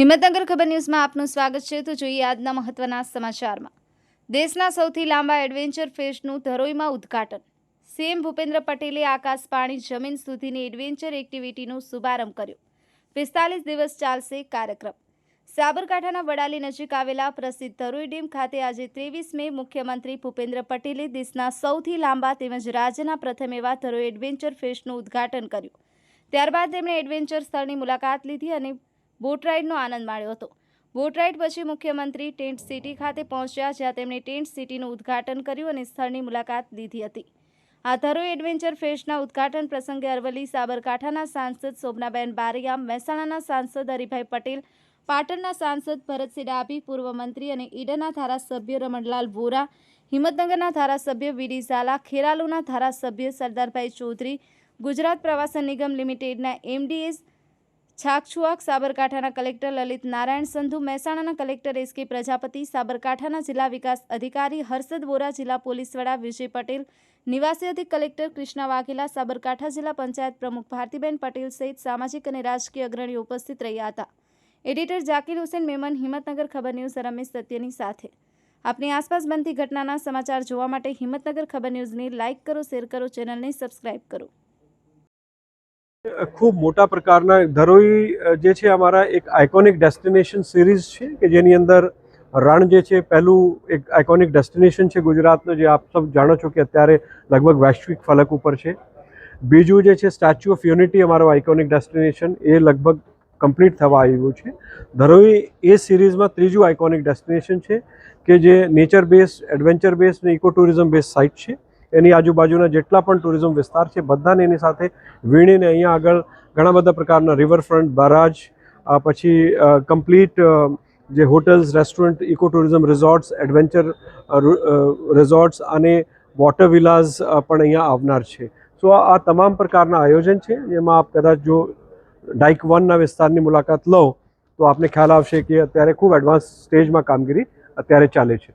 હિંમતનગર ખબર ન્યૂઝમાં આપનું સ્વાગત છે. તો જોઈએ આજના મહત્વના સમાચારમાં. દેશના સૌથી લાંબા એડવેન્ચર ફેસ્ટનું ધરોઈમાં ઉદ્ઘાટન. સીએમ ભૂપેન્દ્ર પટેલે આકાશ પાણી જમીન સુધીની એડવેન્ચર એક્ટિવિટીનો શુભારંભ કર્યો. પિસ્તાલીસ દિવસ ચાલશે કાર્યક્રમ. સાબરકાંઠાના વડાલી નજીક આવેલા પ્રસિદ્ધ ધરોઈ ડેમ ખાતે આજે ત્રેવીસ મે મુખ્યમંત્રી ભૂપેન્દ્ર પટેલે દેશના સૌથી લાંબા તેમજ રાજ્યના પ્રથમ એવા ધરોઈ એડવેન્ચર ફેસ્ટનું ઉદ્ઘાટન કર્યું. ત્યારબાદ તેમણે એડવેન્ચર સ્થળની મુલાકાત લીધી અને બોટ રાઇડનો આનંદ માણ્યો હતો. બોટ રાઇડ પછી મુખ્યમંત્રી ટેન્ટ સિટી ખાતે પહોંચ્યા, જ્યાં તેમણે ટેન્ટ સિટીનું ઉદ્ઘાટન કર્યું અને સ્થળની મુલાકાત લીધી હતી. આ ધરોઈ એડવેન્ચર ફેસ્ટના ઉદ્ઘાટન પ્રસંગે અરવલ્લી સાબરકાંઠાના સાંસદ શોભનાબેન બારિયા, મહેસાણાના સાંસદ હરિભાઈ પટેલ, પાટણના સાંસદ ભરતસિંહ ડાભી, પૂર્વ મંત્રી અને ઈડરના ધારાસભ્ય રમણલાલ વોરા, હિંમતનગરના ધારાસભ્ય વીડી ઝાલા, ખેરાલુના ધારાસભ્ય સરદારભાઈ ચૌધરી, ગુજરાત પ્રવાસન નિગમ લિમિટેડના એમડીએસ છાકછુઆક સાબરકાંઠાના કલેક્ટર લલિત નારાયણ સંધુ, મહેસાણાના કલેક્ટર એસ કે પ્રજાપતિ, સાબરકાંઠાના જિલ્લા વિકાસ અધિકારી હર્ષદ વોરા, જિલ્લા પોલીસ વડા વિજય પટેલ, નિવાસી અધિક કલેક્ટર કૃષ્ણા વાઘેલા, સાબરકાંઠા જિલ્લા પંચાયત પ્રમુખ ભારતીબેન પટેલ સહિત સામાજિક અને રાજકીય અગ્રણીઓ ઉપસ્થિત રહ્યા હતા. એડિટર જાકીર હુસેન, મેમન, હિંમતનગર ખબર ન્યૂઝ, રમેશ સત્યની સાથે. આપની આસપાસ બનતી ઘટનાના સમાચાર જોવા માટે હિંમતનગર ખબર ન્યૂઝને લાઇક કરો, શેર કરો, ચેનલને સબસ્ક્રાઇબ કરો. ખૂબ મોટા પ્રકારના ધરોઈ જે છે અમારા એક આઇકોનિક ડેસ્ટિનેશન સિરીઝ છે કે જેની અંદર રણ જે છે, પહેલું એક આઇકોનિક ડેસ્ટિનેશન છે ગુજરાતનું, જે આપ સૌ જાણો છો કે અત્યારે લગભગ વૈશ્વિક ફલક ઉપર છે. બીજું જે છે સ્ટેચ્યુ ઓફ યુનિટી અમારો આઇકોનિક ડેસ્ટિનેશન એ લગભગ કમ્પ્લીટ થવા આવ્યું છે. ધરોઈ એ સિરીઝમાં ત્રીજું આઇકોનિક ડેસ્ટિનેશન છે કે જે નેચર બેઝ એડવેન્ચર બેઝ અને ઇકો ટુરિઝમ બેઝ સાઇટ છે. એની આજુબાજુના જેટલા પણ ટુરિઝમ વિસ્તાર છે, બધાને એની સાથે વીણીને અહીંયા આગળ ઘણા બધા પ્રકારના રિવરફ્રન્ટ બારાજ પછી કમ્પ્લીટ જે hotels restaurant eco tourism resorts adventure resorts અને વોટર વિલાઝ પણ અહીંયા આવનાર છે. સો આ તમામ પ્રકારના આયોજન છે, જેમાં આપ કદાચ જો ડાઇક વનના વિસ્તારની મુલાકાત લો, તો આપને ખ્યાલ આવશે કે અત્યારે ખૂબ એડવાન્સ સ્ટેજમાં કામગીરી અત્યારે ચાલે છે.